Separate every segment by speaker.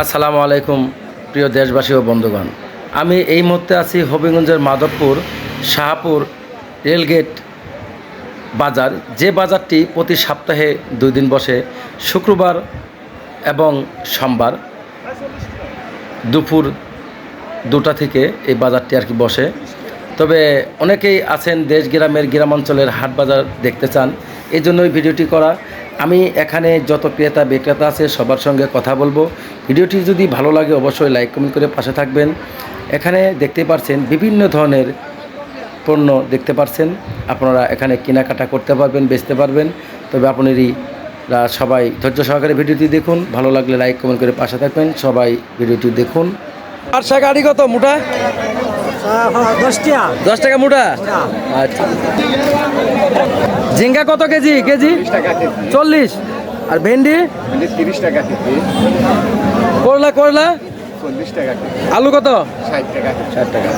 Speaker 1: আসসালামু আলাইকুম, প্রিয় দেশবাসী ও বন্ধুগণ। আমি এই মুহূর্তে আছি হবিগঞ্জের মাধবপুর শাহপুর রেলগেট বাজার। যে বাজারটি প্রতি সপ্তাহে দুই দিন বসে, শুক্রবার এবং সোমবার দুপুর দুটা থেকে এই বাজারটি আর কি বসে। তবে অনেকেই আছেন দেশ গ্রামের গ্রামাঞ্চলের হাট বাজার দেখতে চান, এই জন্যই ভিডিওটি করা। আমি এখানে যত ক্রেতা বিক্রেতা আছে সবার সঙ্গে কথা বলব। ভিডিওটি যদি ভালো লাগে অবশ্যই লাইক কমেন্ট করে পাশে থাকবেন। এখানে দেখতে পাচ্ছেন বিভিন্ন ধরনের পণ্য দেখতে পাচ্ছেন আপনারা এখানে কেনাকাটা করতে পারবেন বেচতে পারবেন। তবে আপনারই সবাই ধৈর্য সহকারে ভিডিওটি দেখুন। ভালো লাগলে লাইক কমেন্ট করে পাশে থাকবেন। সবাই ভিডিওটি দেখুন। আর শাক আড়ি কত মোটা? দশ টাকা। মোটা? আচ্ছা। ঝিঙ্গা কত কেজি? কেজি? চল্লিশ। আর ভেন্ডি?
Speaker 2: তিরিশ টাকা কেজি।
Speaker 1: করলা করলা?
Speaker 2: চল্লিশ টাকা
Speaker 1: আলু কত?
Speaker 2: ষাট টাকা
Speaker 1: ষাট টাকা।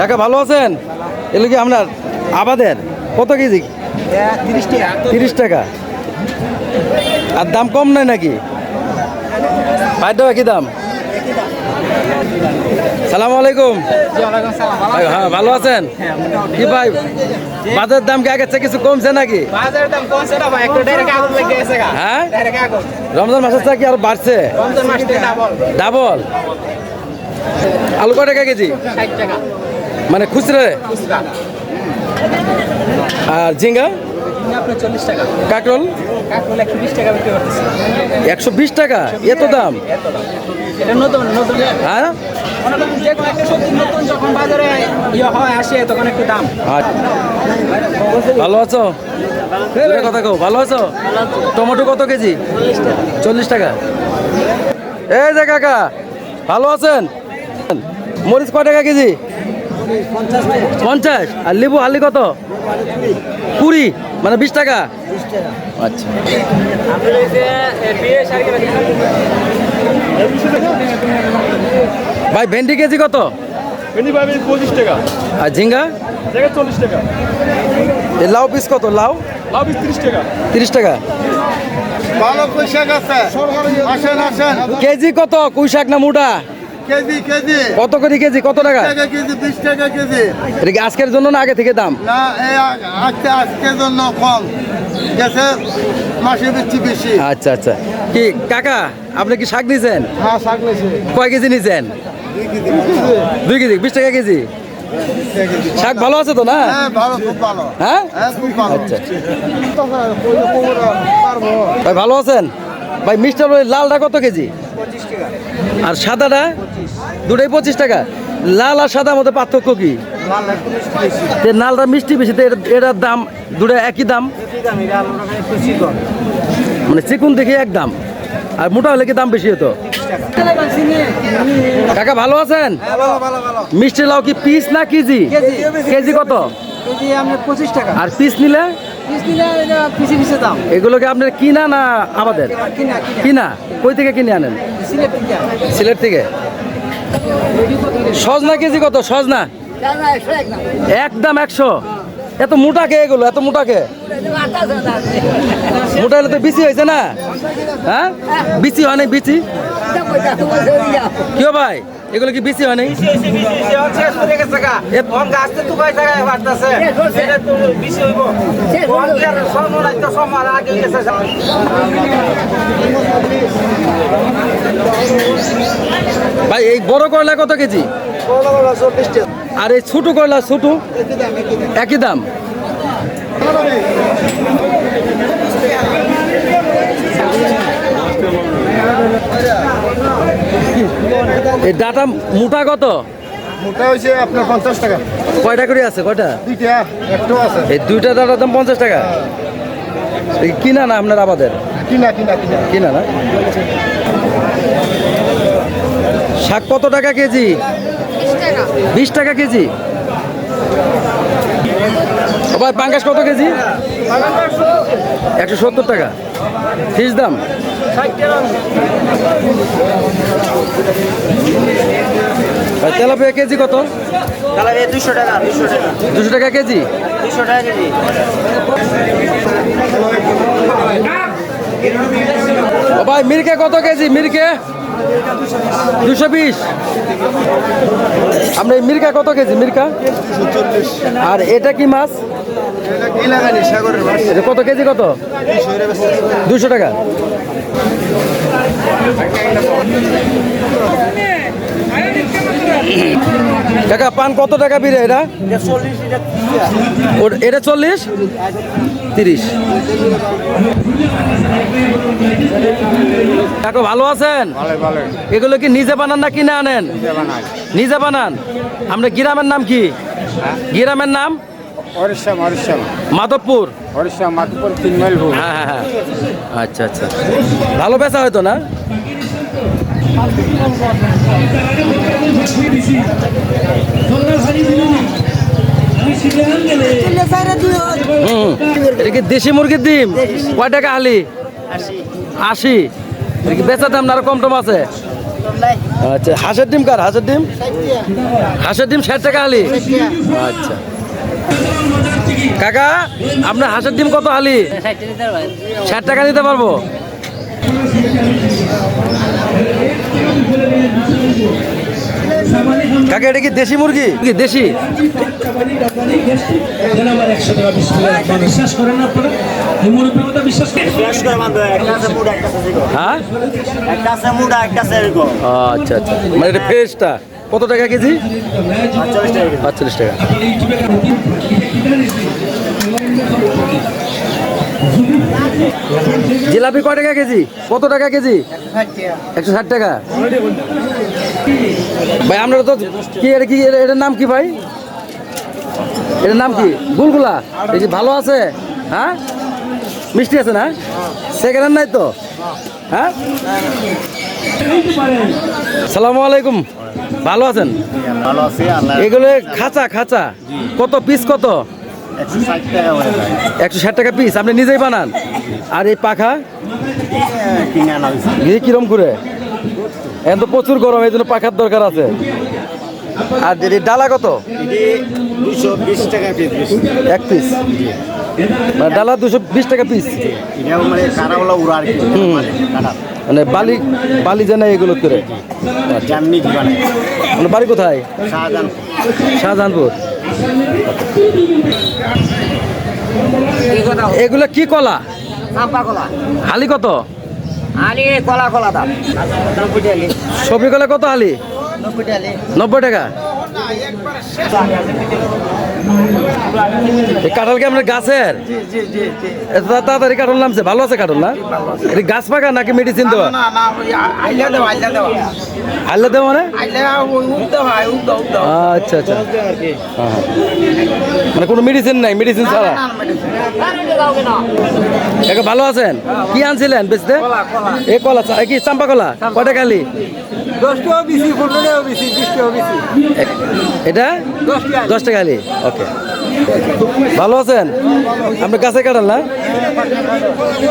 Speaker 1: টাকা ভালো আছেন? এগুলো কি আপনার আবাদের? কত কেজি?
Speaker 3: তিরিশ টাকা।
Speaker 1: আর দাম কম নয় নাকি? পাইটা কি দাম? সালাম আলাইকুম। হ্যাঁ ভালো আছেন? কি ভাই বাজারের দাম কি আগের কিছু কমছে নাকি? হ্যাঁ? রমজান মাসের চেয়ে কি আর বাড়ছে?
Speaker 3: থেকে ডাবল
Speaker 1: আলু কয় টাকা কেজি? মানে খুচরে? আর ঝিঙ্গা? কাকরল?
Speaker 3: একশো বিশ টাকা
Speaker 1: এত দাম? হ্যাঁ?
Speaker 3: মনে করেন যে কোনো একটা দাম।
Speaker 1: আচ্ছা। ভালো আছো? কথা কও, ভালো আছো? টমেটো কত কেজি? চল্লিশ টাকা। এই যে কাকা, ভালো আছেন? মরিচ কয় টাকা কেজি? পঞ্চাশ। আর লেবু হালি কত? কুড়ি মানে বিশ টাকা? আচ্ছা। ভাই ভেন্ডি কেজি কত?
Speaker 2: ভেন্ডি পাবে পঁচিশ টাকা।
Speaker 1: আর ঝিঙ্গা?
Speaker 2: টাকা চল্লিশ টাকা।
Speaker 1: এই লাউ পিস কত? লাউ?
Speaker 2: লাউ পিস তিরিশ টাকা।
Speaker 1: তিরিশ টাকা।
Speaker 4: ভালো পোশাক আছে। আসেন আসেন।
Speaker 1: কেজি কত? কুই শাক না মুটা?
Speaker 4: KG KG.
Speaker 1: কত করে কেজি? কত টাকা?
Speaker 4: কেজি বিশ টাকা কেজি।
Speaker 1: এটা কি আজকের জন্য না আগে থেকে দাম?
Speaker 4: না আজকে আজকের জন্য কম। গেছে মাসে দিচ্ছি বেশি।
Speaker 1: আচ্ছা আচ্ছা। কি কাকা আপনি কি শাক নিছেন
Speaker 4: হ্যাঁ শাক নিয়েছে।
Speaker 1: কয় কেজি নিছেন দুই কেজি, বিশ টাকা কেজি? শাক ভালো আছে তো না?
Speaker 4: হ্যাঁ?
Speaker 1: আচ্ছা। ভাই, ভালো আছেন? ভাই মিস্টার ওই লালটা কত কেজি? আর সাদাটা? দুটাই পঁচিশ টাকা। লাল আর সাদার মধ্যে পার্থক্য কি? লালটা মিষ্টি বেশি, তো এটার দাম দুটো একই দাম? মানে চিকুন দেখে এক দাম। আর মোটা হলে কি দাম বেশি হতো? কাকা, ভালো আছেন? মিষ্টি লাউ কি পিস না কেজি? কেজি কত? আর পিস নিলে? কিনা না আমাদের?
Speaker 3: কিনা।
Speaker 1: কই থেকে কিনে আনেন?
Speaker 3: সিলেট থেকে।
Speaker 1: কেজি কত? একদম একশো। এত মোটা কে এগুলো? এত মোটা কে? মোটা হলে তো বিচি হয়েছে না? হ্যাঁ? বিচি হয় নাই বিচি? কিয় ভাই, এগুলো কি বিচি হয় ভাই, এই বড় কয়লা কত কেজি? আর এই ছোটো কয়লা ছোটো? একই দাম। এই ডাটা মোটা কত?
Speaker 4: মোটা হয়েছে আপনার পঞ্চাশ টাকা।
Speaker 1: কয়টা করে আছে কয়টা?
Speaker 4: দুইটা একটু আছে।
Speaker 1: এই দুইটা ডাটার দাম পঞ্চাশ টাকা? এই কিনা না আপনার আমাদের
Speaker 4: কিনা কিনা কিনা।
Speaker 1: কিনা না? শাক কত টাকা কেজি? বিশ টাকা কেজি। ও ভাই পাঙ্গাস কত কেজি? একশো সত্তর টাকা। ফিস দাম? তেলাপিয়া কেজি কত?
Speaker 3: দুশো টাকা দুশো টাকা।
Speaker 1: কেজি?
Speaker 3: দুশো টাকা কেজি।
Speaker 1: ও ভাই মিরকে কত কেজি? মিরকে দুশো বিশ। আমরা এই মিরকা কত কেজি মিরকা? আর এটা কি মাছ? কত কেজি কত? দুশো টাকা। কাকা পান কত টাকা বিরে এটা? এটা চল্লিশ? তিরিশ। কাকু ভালো আছেন? এগুলো কি নিজে বানান না কিনে আনেন? নিজে বানান? আপনার গ্রামের নাম কি? গ্রামের নাম? মাধবপুর। হ্যাঁ হ্যাঁ হ্যাঁ। আচ্ছা আচ্ছা। ভালো বেচা হয়তো না? হুম এটা কি দেশি মুরগির ডিম? কয় টাকা হালি? আশি। বেচা দাম না আরও কম টম আছে আচ্ছা হাঁসের ডিম কার? হাঁসের ডিম? হাঁসের ডিম ষাট টাকা হালি? আচ্ছা। কাকা আপনার হাঁসের ডিম কত হালি? ষাট টাকা দিতে পারব? কাকা এটা কি দেশি মুরগি? কি দেশি? হ্যাঁ? আচ্ছা আচ্ছা। মানে এটা ফ্রেশটা। কত টাকা কেজি?
Speaker 5: আটচল্লিশ টাকা
Speaker 1: জিলাপি কয় টাকা কেজি? কত টাকা কেজি? একশো ষাট টাকা। ভাই আপনারা তো কি এটা কি এটা- এটার নাম কি ভাই? এটার নাম কি? গুলগুলা এই যে ভালো আছে? হ্যাঁ? মিষ্টি আছে না? সেকেন্ড হ্যান্ড নাই তো? হ্যাঁ? সালামু আলাইকুম। ভালো আছেন? এগুলো খাঁচা খাঁচা। কত পিস কত?
Speaker 5: একশো ষাট টাকা
Speaker 1: পিস আপনি নিজেই বানান। আর এই পাখা? ঘি কিরম করে? এখন তো প্রচুর গরম এই জন্য পাখার দরকার আছে। আর ডালা কত?
Speaker 5: দুশো বিশ টাকা পিস
Speaker 1: এক পিস ডালা দুশো বিশ টাকা পিস
Speaker 5: মানে। মানে
Speaker 1: মানে বালি বালি জানা এগুলো করে।
Speaker 5: জামনি
Speaker 1: মানে বাড়ি কোথায়?
Speaker 5: শাহজাহান
Speaker 1: শাহজাহানপুর। এগুলো কি কলা?
Speaker 3: কলা।
Speaker 1: হালি কত?
Speaker 3: কলা কলা দাম।
Speaker 1: সবজি কলা কত হালি?
Speaker 3: নব্বই টাকা
Speaker 1: কাঁঠাল কি আপনার গাছের? তাড়াতাড়ি কাঁঠাল নামছে ভালো আছে কাঁঠাল না? এটা গাছ পাকা নাকি মেডিসিন দেওয়া?
Speaker 3: আইলা দেওয়া
Speaker 1: মানে? আচ্ছা আচ্ছা। হ্যাঁ, হ্যাঁ। মানে কোনো মেডিসিন নাই মেডিসিন ছাড়া? একে ভালো আছেন? কি আনছিলেন বেচতে? এ কলা চা- কি চাম্পা কলা? কটা
Speaker 3: বেশি
Speaker 1: এটা? দশ টাকা খালি ওকে। ভালো আছেন? আপনি গাছে কাটাল না?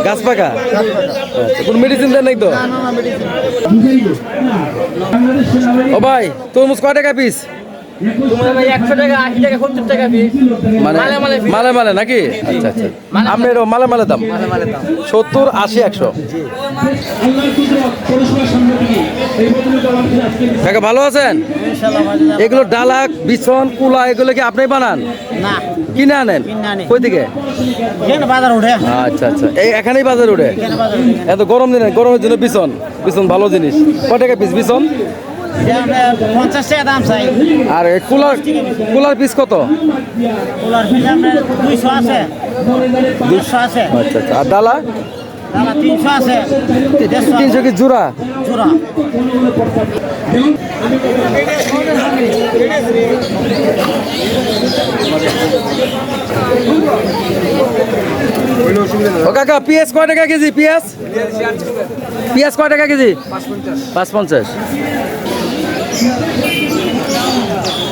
Speaker 1: গাছ পাকা? কোন কোনো মেডিসিন দেন নাই তো? ও ভাই, তরমুজ কয় টাকা পিস
Speaker 3: মালে মালে piece।
Speaker 1: মালে মালে নাকি? আচ্ছা আচ্ছা। আপনার মালে। মালে দাম? সত্তর আশি একশো। কাকা ভালো আছেন? এগুলো ডালাক বিছন কুলা এগুলো কি আপনি বানান? কিনে আনেন?
Speaker 3: বাজার উঠে।
Speaker 1: আচ্ছা আচ্ছা। এই এখানেই বাজার উঠে? এত গরম দিনে গরমের জন্য বিছন। বিছন ভালো জিনিস। কয় টাকা পিস বিছন?
Speaker 3: পঞ্চাশ টাকা দাম চাই।
Speaker 1: আর এই কুলার কুলার পিস কত?
Speaker 3: কুলার পিস আপনার দুইশো আছে। দুশো আছে।
Speaker 1: আচ্ছা আচ্ছা। আর ডালা
Speaker 3: তিনশো
Speaker 1: কি জোড়া?
Speaker 3: চূড়া
Speaker 1: ও কাকা পিঁয়াজ কয় টাকা কেজি? পিঁয়াজ? পিঁয়াজ কয় টাকা কেজি? পাঁচ পঞ্চাশ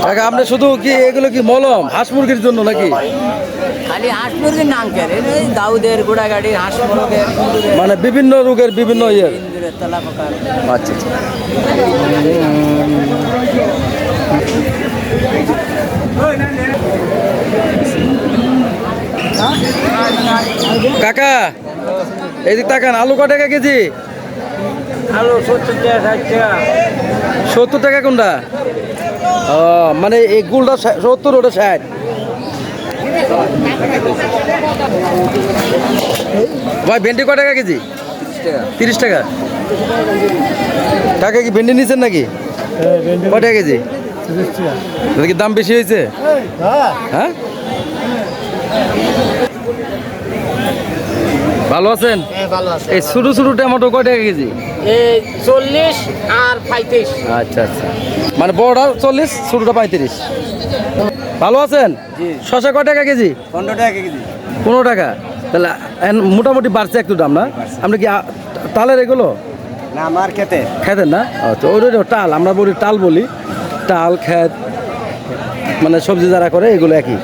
Speaker 1: কাকা আপনি শুধু কি এগুলো কি মলম হাঁস মুরগির জন্য নাকি?
Speaker 6: খালি হাঁস মুরগির নাম কেন দাউদের গোড়াগাড়ির হাঁস মুরগের
Speaker 1: মানে বিভিন্ন রোগের বিভিন্ন ইয়ের। আচ্ছা আচ্ছা। কাকা এই দিক তাকান আলু কয় টাকা কেজি?
Speaker 2: আলু সত্তর টাকা ষাট টাকা।
Speaker 1: সত্তর টাকা কোনটা? মানে এই গুলটা সত্তর ওটা ষাট। ভাই ভেন্ডি কয় টাকা কেজি? তিরিশ টাকা। টাকা কি ভেন্ডি নিচ্ছেন নাকি? কয় টাকা কেজি? এটা কি দাম বেশি হয়েছে? হ্যাঁ? ভালো আছেন? এই ছোটো ছোটো টমেটো কয় টাকা কেজি?
Speaker 2: চল্লিশ আর পঁয়ত্রিশ।
Speaker 1: আচ্ছা আচ্ছা। মানে বড়টা চল্লিশ ছোটোটা পঁয়ত্রিশ। ভালো আছেন? শশা কয় টাকা কেজি?
Speaker 5: পনেরো টাকা কেজি।
Speaker 1: পনেরো টাকা। তাহলে মোটামুটি বাড়ছে একটু দাম না? আপনি কি তালের এগুলো?
Speaker 5: না আমার খেতে।
Speaker 1: খেতেন না? আচ্ছা ওই টাল আমরা বলি টাল বলি। টাল খেত মানে সবজি যারা করে এগুলো একই।